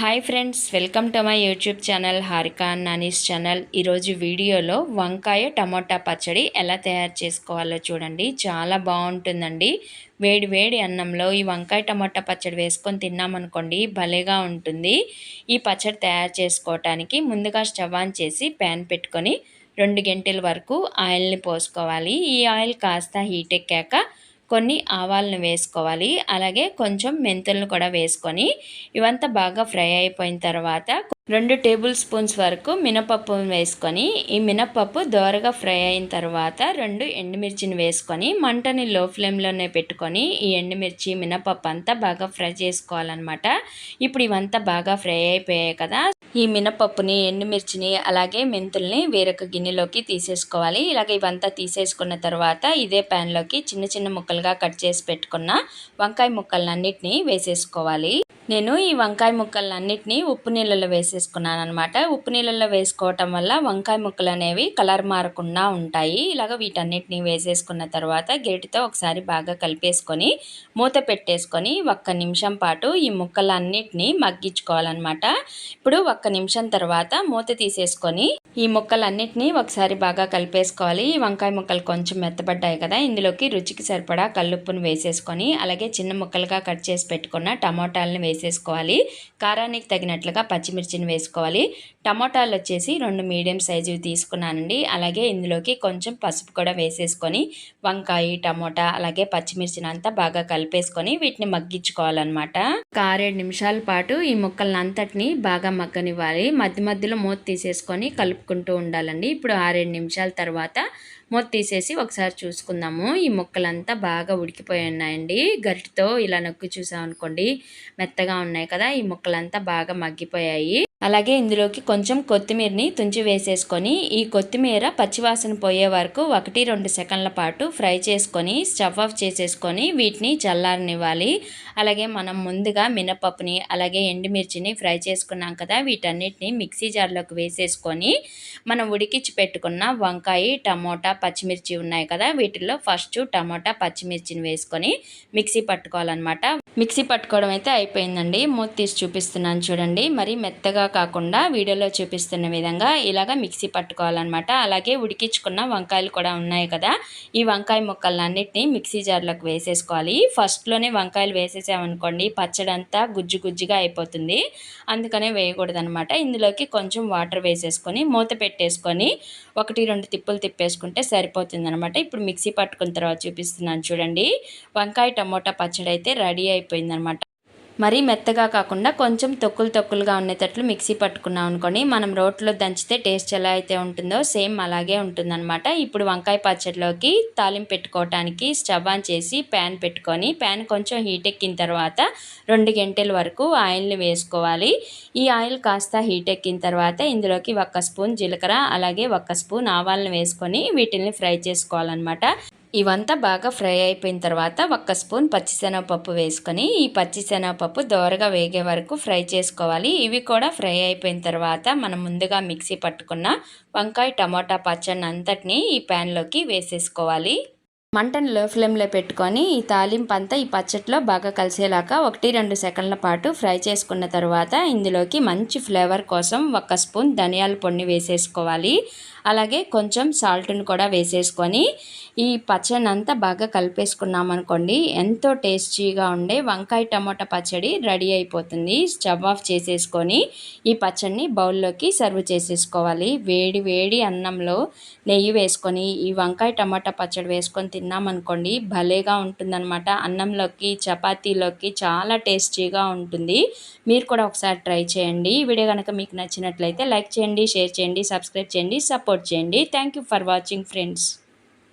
Hi friends welcome to my YouTube channel Harika Nani's channel ఈరోజు వీడియోలో వంకాయ tomato పచ్చడి ఎలా తయారు చేసుకోవాలో చూడండి. చాలా బాగుంటుందండి. వేడి వేడి అన్నంలో ఈ వంకాయ టమోటా పచ్చడి వేసుకొని తిన్నామనుకోండి భలేగా ఉంటుంది. ఈ పచ్చడి తయారు చేసుకోవటానికి ముందుగా స్టవ్ ఆన్ చేసి ప్యాన్ పెట్టుకొని రెండు గంటల వరకు ఆయిల్ని పోసుకోవాలి. ఈ ఆయిల్ కాస్త హీట్ ఎక్కాక కొన్ని ఆవాలను వేసుకోవాలి. అలాగే కొంచెం మెంతులను కూడా వేసుకొని ఇవంతా బాగా ఫ్రై అయిపోయిన తర్వాత రెండు టేబుల్ స్పూన్స్ వరకు మినపప్పు వేసుకొని ఈ మినపప్పు దోరగా ఫ్రై అయిన తర్వాత రెండు ఎండుమిర్చిని వేసుకొని మంటని లో ఫ్లేమ్లోనే పెట్టుకొని ఈ ఎండుమిర్చి మినపప్పు అంతా బాగా ఫ్రై చేసుకోవాలన్నమాట. ఇప్పుడు ఇవంతా బాగా ఫ్రై అయిపోయాయి కదా. ఈ మినపప్పుని ఎండుమిర్చిని అలాగే మెంతుల్ని వేరొక గిన్నెలోకి తీసేసుకోవాలి. ఇలాగ ఇవంతా తీసేసుకున్న తర్వాత ఇదే ప్యాన్లోకి చిన్న చిన్న ముక్కలుగా కట్ చేసి పెట్టుకున్న వంకాయ ముక్కలన్నిటిని వేసేసుకోవాలి. నేను ఈ వంకాయ ముక్కలన్నిటినీ ఉప్పు నీళ్ళలో వేసేసుకున్నాను అనమాట ఉప్పు నీళ్ళలో వేసుకోవటం వల్ల వంకాయ ముక్కలు అనేవి కలర్ మారకుండా ఉంటాయి. ఇలాగ వీటన్నిటిని వేసేసుకున్న తర్వాత గేటితో ఒకసారి బాగా కలిపేసుకొని మూత పెట్టేసుకొని ఒక్క నిమిషం పాటు ఈ ముక్కలన్నిటినీ మగ్గించుకోవాలన్నమాట. ఇప్పుడు ఒక్క నిమిషం తర్వాత మూత తీసేసుకొని ఈ ముక్కలన్నిటినీ ఒకసారి బాగా కలిపేసుకోవాలి. ఈ వంకాయ ముక్కలు కొంచెం మెత్తబడ్డాయి కదా ఇందులోకి రుచికి సరిపడా కల్లుప్పును వేసేసుకొని అలాగే చిన్న ముక్కలుగా కట్ చేసి పెట్టుకున్న టమోటాలను వేసి వేసేసుకోవాలి. కారానికి తగినట్లుగా పచ్చిమిర్చిని వేసుకోవాలి. టమోటాలు వచ్చేసి రెండు మీడియం సైజు తీసుకున్నానండి. అలాగే ఇందులోకి కొంచెం పసుపు కూడా వేసేసుకొని వంకాయ టమోటా అలాగే పచ్చిమిర్చిని అంతా బాగా కలిపేసుకొని వీటిని మగ్గించుకోవాలన్నమాట. ఆరేడు నిమిషాల పాటు ఈ ముక్కలను అంతటిని బాగా మగ్గనివ్వాలి. మధ్య మధ్యలో మూత తీసేసుకొని కలుపుకుంటూ ఉండాలండి. ఇప్పుడు ఆరేడు నిమిషాల తర్వాత మూత తీసేసి ఒకసారి చూసుకుందాము. ఈ ముక్కలంతా బాగా ఉడికిపోయి ఉన్నాయండి. గరిటితో ఇలా నొక్కి చూసామనుకోండి మెత్తగా ఉన్నాయి కదా ఈ ముక్కలంతా బాగా మగ్గిపోయాయి. అలాగే ఇందులోకి కొంచెం కొత్తిమీరని తుంచి వేసేసుకొని ఈ కొత్తిమీర పచ్చివాసన పోయే వరకు ఒకటి రెండు సెకండ్ల పాటు ఫ్రై చేసుకొని స్టవ్ ఆఫ్ చేసేసుకొని వీటిని చల్లారనివ్వాలి. అలాగే మనం ముందుగా మినపప్పుని అలాగే ఎండుమిర్చిని ఫ్రై చేసుకున్నాం కదా వీటన్నిటిని మిక్సీ జార్లోకి వేసేసుకొని మనం ఉడికించి పెట్టుకున్న వంకాయ టమోటా పచ్చిమిర్చి ఉన్నాయి కదా వీటిల్లో ఫస్ట్ టమోటా పచ్చిమిర్చిని వేసుకొని మిక్సీ పట్టుకోవాలన్నమాట. మిక్సీ పట్టుకోవడం అయితే అయిపోయిందండి. మూత తీసి చూపిస్తున్నాను చూడండి. మరి మెత్తగా కాకుండా వీడియోలో చూపిస్తున్న విధంగా ఇలాగ మిక్సీ పట్టుకోవాలన్నమాట. అలాగే ఉడికించుకున్న వంకాయలు కూడా ఉన్నాయి కదా. ఈ వంకాయ ముక్కలన్నింటినీ మిక్సీ జార్లోకి వేసేసుకోవాలి. ఫస్ట్లోనే వంకాయలు వేసేసామనుకోండి పచ్చడంతా గుజ్జు గుజ్జుగా అయిపోతుంది. అందుకనే వేయకూడదనమాట ఇందులోకి కొంచెం వాటర్ వేసేసుకొని మూత పెట్టేసుకొని ఒకటి రెండు తిప్పులు తిప్పేసుకుంటే సరిపోతుంది అనమాట ఇప్పుడు మిక్సీ పట్టుకున్న తర్వాత చూపిస్తున్నాను చూడండి. వంకాయ టమోటా పచ్చడి అయితే రెడీ అయిపోయిందనమాట మరీ మెత్తగా కాకుండా కొంచెం తొక్కులు తొక్కులుగా ఉండేటట్లు మిక్సీ పట్టుకున్నాం అనుకోండి. మనం రోట్లో దంచితే టేస్ట్ ఎలా అయితే ఉంటుందో సేమ్ అలాగే ఉంటుందన్నమాట. ఇప్పుడు వంకాయ పచ్చడిలోకి తాలింపు పెట్టుకోవటానికి స్టవ్ ఆన్ చేసి ప్యాన్ పెట్టుకొని ప్యాన్ కొంచెం హీట్ ఎక్కిన తర్వాత రెండు గంటల వరకు ఆయిల్ని వేసుకోవాలి. ఈ ఆయిల్ కాస్త హీట్ ఎక్కిన తర్వాత ఇందులోకి ఒక్క స్పూన్ జీలకర్ర అలాగే ఒక్క స్పూన్ ఆవాలను వేసుకొని వీటిని ఫ్రై చేసుకోవాలన్నమాట. ఇవంతా బాగా ఫ్రై అయిపోయిన తర్వాత ఒక్క స్పూన్ పచ్చిశనగపప్పు వేసుకొని ఈ పచ్చిశనగపప్పు దోరగా వేగే వరకు ఫ్రై చేసుకోవాలి. ఇవి కూడా ఫ్రై అయిపోయిన తర్వాత మనం ముందుగా మిక్సీ పట్టుకున్న వంకాయ టమాటా పచ్చడిని అంతటిని ఈ ప్యాన్లోకి వేసేసుకోవాలి. మంటను లో ఫ్లేమ్లో పెట్టుకొని ఈ తాలింపు అంతా ఈ పచ్చట్లో బాగా కలిసేలాగా ఒకటి రెండు సెకండ్ల పాటు ఫ్రై చేసుకున్న తర్వాత ఇందులోకి మంచి ఫ్లేవర్ కోసం ఒక స్పూన్ ధనియాల పొడిని వేసేసుకోవాలి. అలాగే కొంచెం సాల్ట్ని కూడా వేసేసుకొని ఈ పచ్చడిని అంతా బాగా కలిపేసుకున్నాం అనుకోండి ఎంతో టేస్టీగా ఉండే వంకాయ టమోటా పచ్చడి రెడీ అయిపోతుంది. స్టవ్ ఆఫ్ చేసేసుకొని ఈ పచ్చడిని బౌల్లోకి సర్వ్ చేసేసుకోవాలి. వేడి వేడి అన్నంలో నెయ్యి వేసుకొని ఈ వంకాయ టమాటా పచ్చడి వేసుకొని తిన్నామనుకోండి భలేగా ఉంటుందన్నమాట. అన్నంలోకి చపాతీలోకి చాలా టేస్టీగా ఉంటుంది. మీరు కూడా ఒకసారి ట్రై చేయండి. ఈ వీడియో కనుక మీకు నచ్చినట్లయితే లైక్ చేయండి షేర్ చేయండి సబ్స్క్రైబ్ చేయండి సపోర్ట్ చేయండి. Thank you for watching friends